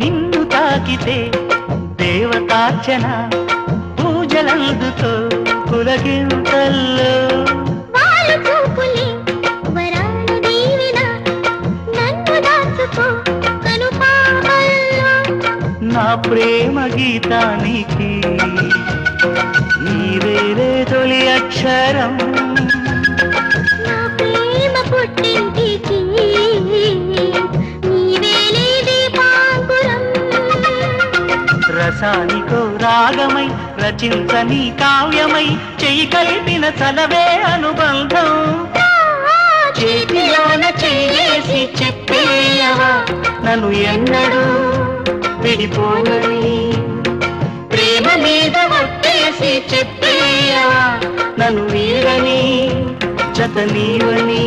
నిన్ను తాకితే దేవతార్చన పూజలందుతో కనుపాపల్లో. నా ప్రేమ గీతానికి నీవేరే తొలి అక్షరం. రసానికో రాగమై రచించని కావ్యమై చెయ్యి కలిపిన చలవే అనుబంధం. చేతిలోన చేసి చెప్పేయవా నన్ను ఎన్నడూ విడిపోనని. ప్రేమ మీద ఒట్టేసి చెప్పేయవా నన్ను వీరని జత నీవని